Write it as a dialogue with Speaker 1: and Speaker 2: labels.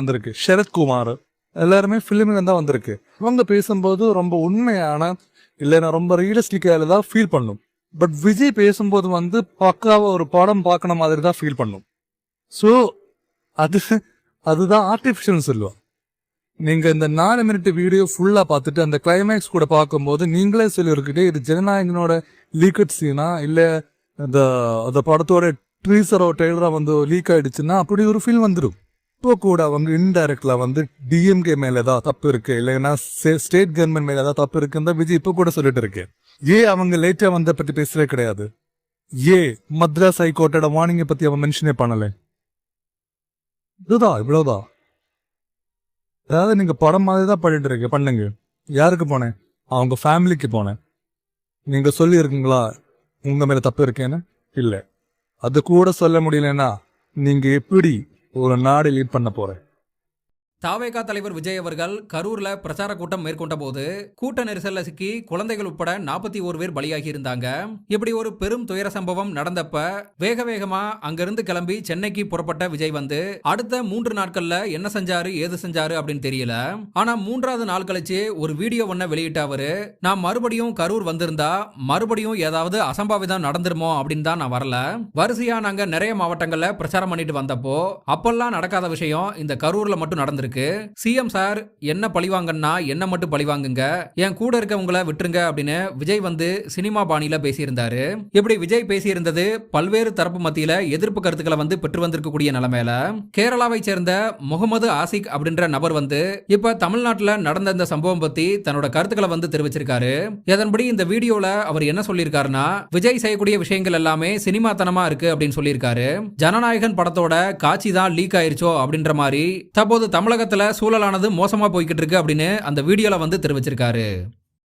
Speaker 1: வந்திருக்கு. சரத்குமார். எல்லாருமே ஃபிலிமில் தான் வந்திருக்கு. இவங்க பேசும்போது ரொம்ப உண்மையான இல்லைன்னா ரொம்ப ரியலிஸ்டிக்காக தான் ஃபீல் பண்ணும். பட் விஜய் பேசும்போது வந்து பக்காவாக ஒரு படம் பார்க்கற மாதிரி தான் ஃபீல் பண்ணும். ஸோ அது அதுதான் ஆர்டிஃபிஷியல்னு சொல்லுவோம் நீங்கள் இந்த நாலு மினிட் வீடியோ ஃபுல்லாக பார்த்துட்டு அந்த கிளைமேக்ஸ் கூட பார்க்கும்போது நீங்களே சொல்லியிருக்கிட்டே இது ஜனநாயகனோட லீக்கட் சீனா இல்லை இந்த அந்த படத்தோட ட்ரீசரோ டெய்லரோ வந்து லீக் ஆயிடுச்சுன்னா அப்படி ஒரு ஃபீல் வந்துடும் இப்போ கூட அவங்க இன்டைரக்ட்ல வந்து டிஎம்கே மேலே ஏதாவது தப்பு இருக்கு. இல்லைன்னா ஸ்டேட் கவர்மெண்ட் மேலே ஏதாவது தப்பு இருக்குன்னு விஜய் இப்போ கூட சொல்லிட்டு இருக்கேன் ஏன் அவங்க லேட்டாக வந்த பற்றி பேசவே கிடையாது. ஏ மத்ராஸ் ஹைகோர்ட்டோட வார்னிங்கை பற்றி அவன் மென்ஷனே பண்ணலை. இதுதான் இவ்வளோதான் அதாவது நீங்கள் படம் மாதிரி தான் பண்ணிட்டு இருக்கு பண்ணுங்க. யாருக்கு போனேன்? அவங்க ஃபேமிலிக்கு போனேன். நீங்கள் சொல்லியிருக்கீங்களா? உங்கள் மேலே தப்பு இருக்கேன்னு? இல்லை. அது கூட சொல்ல முடியலன்னா நீங்கள் எப்படி ஒரு நாடு லீட் பண்ண போகிறேன்
Speaker 2: தாவேகா தலைவர் விஜய் அவர்கள் கரூர்ல பிரச்சார கூட்டம் மேற்கொண்ட போது கூட்ட நெரிசல்ல சிக்கி குழந்தைகள் உட்பட நாற்பத்தி ஒரு பேர் பலியாகி இருந்தாங்க இப்படி ஒரு பெரும் துயர சம்பவம் நடந்தப்ப வேக வேகமா அங்கிருந்து கிளம்பி சென்னைக்கு புறப்பட்ட விஜய் வந்து அடுத்த மூன்று நாட்கள்ல என்ன செஞ்சாரு ஏது செஞ்சாரு அப்படின்னு தெரியல. ஆனா மூன்றாவது நாள் கழிச்சு ஒரு வீடியோ ஒன்ன வெளியிட்ட அவரு நான் மறுபடியும் கரூர் வந்திருந்தா மறுபடியும் ஏதாவது அசம்பாவிதம் நடந்துருமோ? அப்படின்னு தான் நான் வரல. வரிசையா நாங்க நிறைய மாவட்டங்கள்ல பிரச்சாரம் பண்ணிட்டு வந்தப்போ அப்பெல்லாம் நடக்காத விஷயம் இந்த கரூர்ல மட்டும் நடந்திருக்கு. சிஎம் சார் என்ன பழிவாங்கன்னா என்ன மட்டும் பழிவாங்குங்க என் கூட இருக்கவங்கள விட்டுருங்க அப்படின்னு விஜய் வந்து சினிமா பாணியில பேசியிருந்தாரு. இப்படி விஜய் பேசியிருந்தது? பல்வேறு தரப்பு மத்தியில எதிர்ப்பு கருத்துக்களை வந்து பெற்று வந்திருக்கக்கூடிய நிலைமையில. கேரளாவை சேர்ந்த முகமது ஆசிக் அப்படின்ற நபர் வந்து இப்ப தமிழ்நாட்டுல நடந்த இந்த சம்பவம் பத்தி தன்னோட கருத்துக்களை வந்து தெரிவிச்சிருக்காரு. இதன்படி இந்த வீடியோல அவர் என்ன சொல்லியிருக்காருன்னா விஜய் செய்யக்கூடிய விஷயங்கள் எல்லாமே சினிமாத்தனமா இருக்கு அப்படின்னு சொல்லியிருக்காரு. ஜனநாயகன் படத்தோட காட்சி தான் லீக் ஆயிருச்சோ அப்படின்ற மாதிரி தற்போது தமிழக உலகத்தில் சூழலானது மோசமா போய்கிட்டு இருக்கு அப்படின்னு அந்த வீடியோல வந்து தெரிவிச்சிருக்காரு.